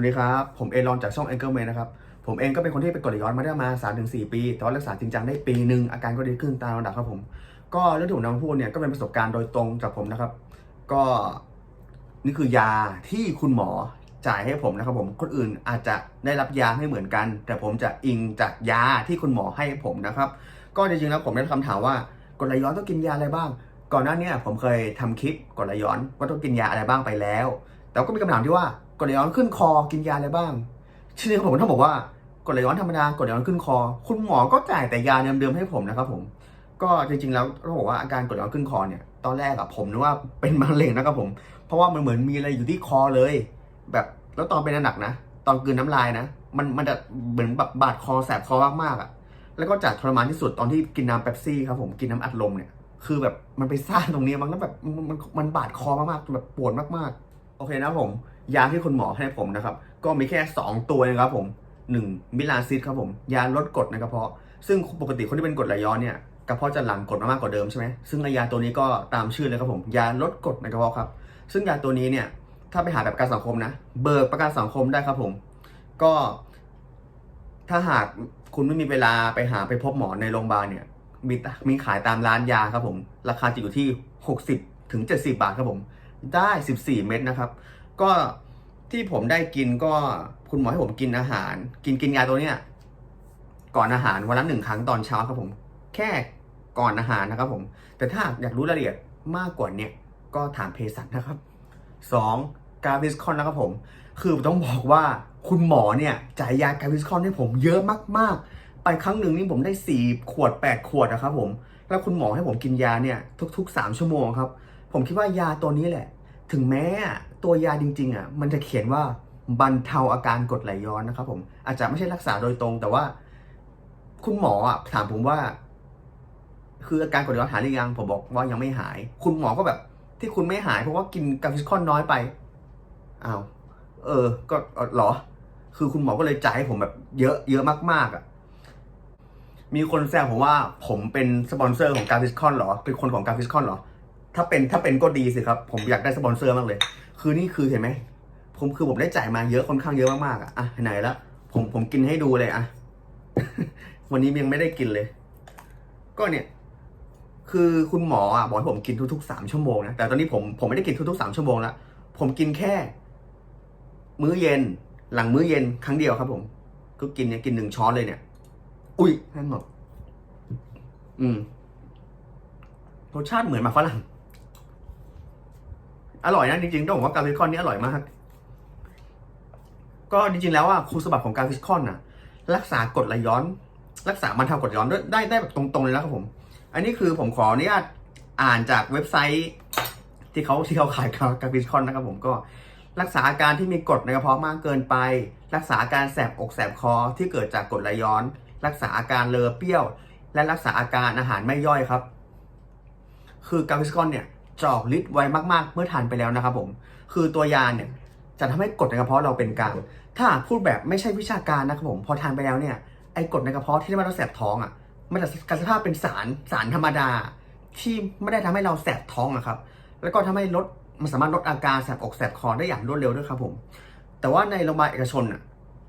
สวัสดีครับ ผมเอรอนจากช่อง Anchor Man นะครับ ผมเองก็เป็นคนที่เป็นกรดย้อนมาได้มา 3-4 ปี แต่ว่ารักษาจริงจังได้ปีหนึ่งอาการก็ดีขึ้นตามลำดับครับผม ก็เรื่องที่ผมนำมาพูดเนี่ยก็เป็นประสบการณ์โดยตรงจากผมนะครับ ก็นี่คือยาที่คุณหมอจ่ายให้ผมนะครับผม คนอื่นอาจจะได้รับยาไม่เหมือนกัน แต่ผมจะอิงจากยาที่คุณหมอให้ผมนะครับ ก็จริงๆแล้วผมได้รับคำถามว่ากรดไหลย้อนต้องกินยาอะไรบ้าง ก่อนหน้านี้ผมเคยทำคลิปกรดไหลย้อนว่าต้องกินยาอะไรบ้างไปแล้ว แต่ก็มีคำถามที่ว่ากดไหลย้อนขึ้นคอกินยาอะไรบ้างทีนี้ผมต้องบอกว่ากดไหลย้อนธรรมดากดไหลย้อนขึ้นคอ คุณหมอก็จ่ายแต่ยาเดิมๆให้ผมนะครับผม ก็จริงๆแล้วต้องบอกว่าอาการกดไหลย้อนขึ้นคอเนี่ยตอนแรกอะผมนึกว่าเป็นมะเร็งนะครับผม เพราะว่ามันเหมือนมีอะไรอยู่ที่คอเลย แบบแล้วตอนเป็นหนักนะตอนกืนน้ำลายนะ มันมันจะเหมือนแบบบาดคอแสบคอมากๆอะแล้วก็จากทรมานที่สุดตอนที่กินน้ำเป๊ปซี่ครับผมกินน้ำอัดลมเนี่ยคือแบบมันไปซ่านตรงนี้มันแล้วแบบมันมันบาดคอมากๆแบบปวดมากๆ โอเคนะผม ยาที่คุณหมอให้ผมนะครับ ก็มีแค่ 2 ตัวเองครับผม1มิลาซิดครับผม ยาลดกรดในกระเพาะ ซึ่งปกติคนที่เป็นกรดไหลย้อนเนี่ยกระเพาะจะหลั่งกรดมามากกว่าเดิมใช่ไหมซึ่งยาตัวนี้ก็ตามชื่อเลยครับผม ยาลดกรดในกระเพาะครับ ซึ่งยาตัวนี้เนี่ยถ้าไปหาแบบประกันสังคมนะ เบิกประกันสังคมได้ครับผม ก็ถ้าหากคุณไม่มีเวลาไปหาไปพบหมอในโรงพยาบาลเนี่ย มีมีขายตามร้านยาครับผม ราคาจะอยู่ที่ 60ถึง70 บาทครับผม ได้ 14 เม็ดนะครับ ก็ที่ผมได้กินก็คุณหมอให้ผมกินอาหาร กินกินยาตัวเนี้ยก่อนอาหารวันละหนึ่งครั้งตอนเช้าครับผม แค่ก่อนอาหารนะครับผม แต่ถ้าอยากรู้รายละเอียดมากกว่าเนี้ยก็ถามเภสัชนะครับ 2. กาวิสคอนนะครับผม คือต้องบอกว่าคุณหมอเนี่ยจ่ายยากาวิสคอนให้ผมเยอะมากๆ ไปครั้งหนึ่งนี่ผมได้ 4 ขวด 8 ขวดนะครับผม แล้วคุณหมอให้ผมกินยาเนี่ยทุก ๆ 3 ชั่วโมงครับ ผมคิดว่ายาตัวนี้แหละ ถึงแม้ตัวยาจริงๆอะมันจะเขียนว่าบรรเทาอาการกดไหลย้อนนะครับผมอาจจะไม่ใช่รักษาโดยตรง แต่ว่า คุณหมออะถามผมว่า คืออาการกดไหลย้อนหายหรือยังผมบอกว่ายังไม่หาย คุณหมอก็แบบ ที่คุณไม่หายเพราะว่ากินกาฟิสคอนน้อยไปอ้าวเออ ก็หรอ คือคุณหมอก็เลยจ่ายให้ผมแบบเยอะเยอะมากๆอะมีคนแซวผมว่าผมเป็นสปอนเซอร์ของกาฟิสคอนหรอ เป็นคนของกาฟิสคอนหรอ ถ้าเป็นถ้าเป็นก็ดีสิครับ ผมอยากได้สปอนเซอร์มากเลย คือนี่คือเห็นไหมผมคือผมได้จ่ายมาเยอะค่อนข้างเยอะมากๆอะอะไหนละผมผมกินให้ดูเลยอะวันนี้ยังไม่ได้กินเลย ก็เนี่ย คือคุณหมออะบอกให้ผมกินทุกๆสามชั่วโมงนะแต่ตอนนี้ผมผมไม่ได้กินทุกๆสามชั่วโมงล้วผมกินแค่ มื้อเย็น หลังมื้อเย็นครั้งเดียวครับ ผม ก็กินเนี่ยกินหนึ่งช้อนเลยเนี่ย อุ้ยแห้งหมดอืมรสชาติเหมือนหมากฝรั่ง อร่อยนะจริงๆต้องบอกว่าการฟิสคอนนี่อร่อยมาก ก็จริงๆแล้วอะคุณสมบัติของการฟิสคอนอะ รักษากดไหลย้อน รักษาบรรเทากดย้อนด้วยได้ได้แบบตรงๆเลยนะครับผม อันนี้คือผมขออนุญาตอ่านจากเว็บไซต์ ที่เขาที่เขาขายกาฟิสคอนนะครับผมก็รักษาอาการที่มีกรดในกระเพาะมากเกินไป รักษาอาการแสบอกแสบคอที่เกิดจากกรดไหลย้อน รักษาอาการเลอเปรี้ยว และรักษาอาการอาหารไม่ย่อยครับ คือกาฟิสคอนเนี่ย จะออกฤทธิ์ไวมากๆ เมื่อทานไปแล้วนะครับผม คือตัวยาเนี่ยจะทำให้กรดในกระเพาะเราเป็นกลาง ถ้าพูดแบบไม่ใช่วิชาการนะครับผม พอทานไปแล้วเนี่ย ไอ้กรดในกระเพาะที่ทำให้เราแสบท้องอะ มันจะกลายสภาพเป็นสารสารธรรมดา ที่ไม่ได้ทำให้เราแสบท้องนะครับ แล้วก็ทำให้ลดมันสามารถลดอาการแสบอกแสบคอได้อย่างรวดเร็วด้วยครับผม แต่ว่าในโรงพยาบาลเอกชนน่ะ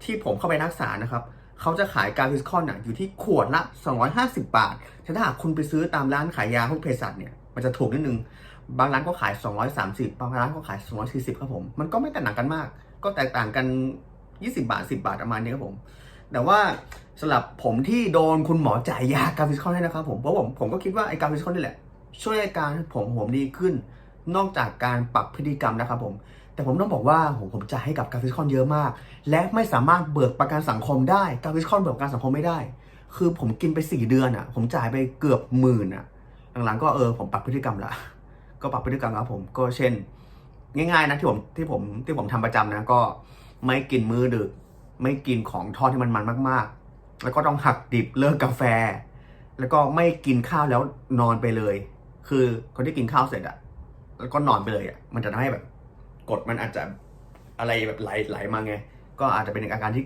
ที่ผมเข้าไปรักษานะครับเขาจะขายการวิสคอนน่ะอยู่ที่ขวดละ 250 บาท แต่ถ้าหากคุณไปซื้อตามร้านขายยาพวกเภสัชเนี่ย มันจะถูกนิดนึง บางร้านก็ขาย 230 บางร้านก็ขาย 240 ครับผม มันก็ไม่แตกต่างกันมาก ก็แตกต่างกัน 20 บาท 10 บาทประมาณนี้ครับผม แต่ว่าสำหรับผมที่โดนคุณหมอจ่ายยากาฟิสคอนให้นะครับผม เพราะผมผมก็คิดว่าไอ้กาฟิสคอนนี่แหละ ช่วยอาการผมผมดีขึ้น นอกจากการปรับพฤติกรรมนะครับผม แต่ผมต้องบอกว่าผมผมจ่ายให้กับกาฟิสคอนเยอะมาก และไม่สามารถเบิกประกันสังคมได้ กาฟิสคอนเบิกประกันสังคมไม่ได้ คือผมกินไป 4 เดือนอะ ผมจ่ายไปเกือบหมื่นอะ หลังๆก็เออผมปรับพฤติกรรมละ ก็ปรับพฤติกรรมครับผมก็เช่น ง่ายๆนะที่ผมที่ผมที่ผมทำประจำนะก็ไม่กินมื้อดึก ไม่กินของทอดที่มันมันมาก ๆ แล้วก็ต้องหักดิบเลิกกาแฟ แล้วก็ไม่กินข้าวแล้วนอนไปเลย คือคนที่กินข้าวเสร็จอะแล้วก็นอนไปเลยอะมันจะทำให้แบบกดมันอาจจะอะไรแบบไหลไหลมาไงก็อาจจะเป็นอาการที่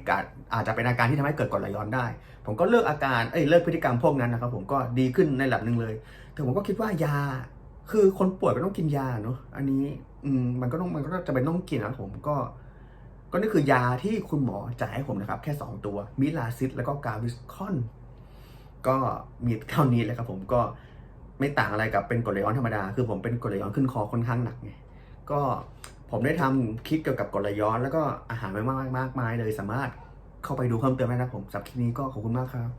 อาจจะเป็นอาการที่ทำให้เกิดกรดไหลย้อนได้ ผมก็เลิกอาการ เอ้ย เลิกพฤติกรรมพวกนั้นนะครับผมก็ดีขึ้นในระดับหนึ่งเลย แต่ผมก็คิดว่ายา คือคนป่วยก็ต้องกินยาเนาะอันนี้อืมมันก็ต้องมันก็จะเป็นต้องกินนะผมก็ ก็นี่คือยาที่คุณหมอจ่ายให้ผมนะครับ แค่ 2 ตัวมิลาซิสแล้วก็กาวิสคอน ก็มีเท่านี้เลยครับผมก็ไม่ต่างอะไรกับเป็นกรดไหลย้อนธรรมดา คือผมเป็นกรดไหลย้อนขึ้นคอค่อนข้างหนักไงก็ผมได้ทำคลิปเกี่ยวกับกรดไหลย้อนแล้วก็อาหารไว้มากมากมายเลยสามารถเข้าไปดูเพิ่มเติมได้นะผมสำหรับคลิปนี้ก็ขอบคุณมากครับ